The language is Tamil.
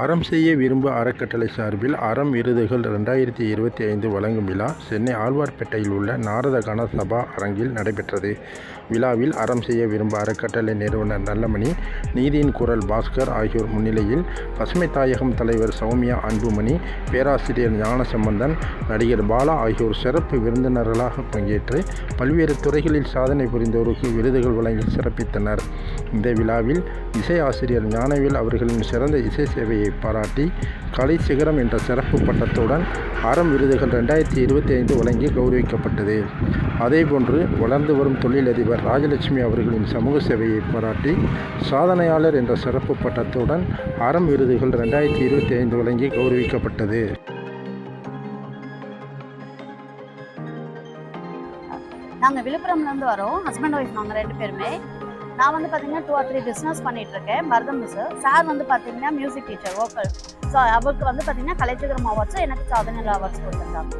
அறம் செய்ய விரும்பு அறக்கட்டளை சார்பில் அறம் விருதுகள் ரெண்டாயிரத்தி இருபத்தி ஐந்து வழங்கும் விழா சென்னை ஆழ்வார்பேட்டையில் உள்ள நாரத கண சபா அரங்கில் நடைபெற்றது. விழாவில் அறம் செய்ய விரும்பு அறக்கட்டளை நிறுவனர் நல்லமணி நீதியின் குரல் பாஸ்கர் ஆகியோர் முன்னிலையில் பசுமை தாயகம் தலைவர் சௌமியா அன்புமணி பேராசிரியர் ஞானசம்பந்தன் நடிகர் பாலா ஆகியோர் சிறப்பு விருந்தினர்களாக பங்கேற்று பல்வேறு துறைகளில் சாதனை புரிந்தோருக்கு விருதுகள் வழங்கி சிறப்பித்தனர். இந்த விழாவில் இசை ஆசிரியர் ஞானவேல் அவர்களின் சிறந்த இசை சேவையை பாராட்டி கலை சிகரம் என்ற சிறப்பு பட்டத்துடன் அறம் விருதுகள் ரெண்டாயிரத்தி இருபத்தி ஐந்து வழங்கி கௌரவிக்கப்பட்டது. அதேபோன்று வளர்ந்து வரும் தொழிலதிபர் ராஜலட்சுமி அவர்களின் சமூக சேவையை பாராட்டி சாதனையாளர் என்ற சிறப்பு பட்டத்துடன் அறம் விருதுகள் ரெண்டாயிரத்தி இருபத்தி ஐந்து வழங்கி கௌரவிக்கப்பட்டது. நாங்கள் விழுப்புரம்லேருந்து வரோம். ஹஸ்பண்ட் ஒய்ஃப் நாங்கள் ரெண்டு பேருமே. நான் வந்து பார்த்தீங்கன்னா டூ ஆர் த்ரீ பிஸ்னஸ் பண்ணிட்டு இருக்கேன் பரதம் மிஸ் சார் வந்து பார்த்தீங்கன்னா மியூசிக் டீச்சர் வோக்கல் ஸோ அவருக்கு வந்து பார்த்தீங்கன்னா கலைச்சிகரம் அவார்ட்ஸும் எனக்கு சாதனை அவார்ட்ஸ் கொடுத்துருக்காங்க.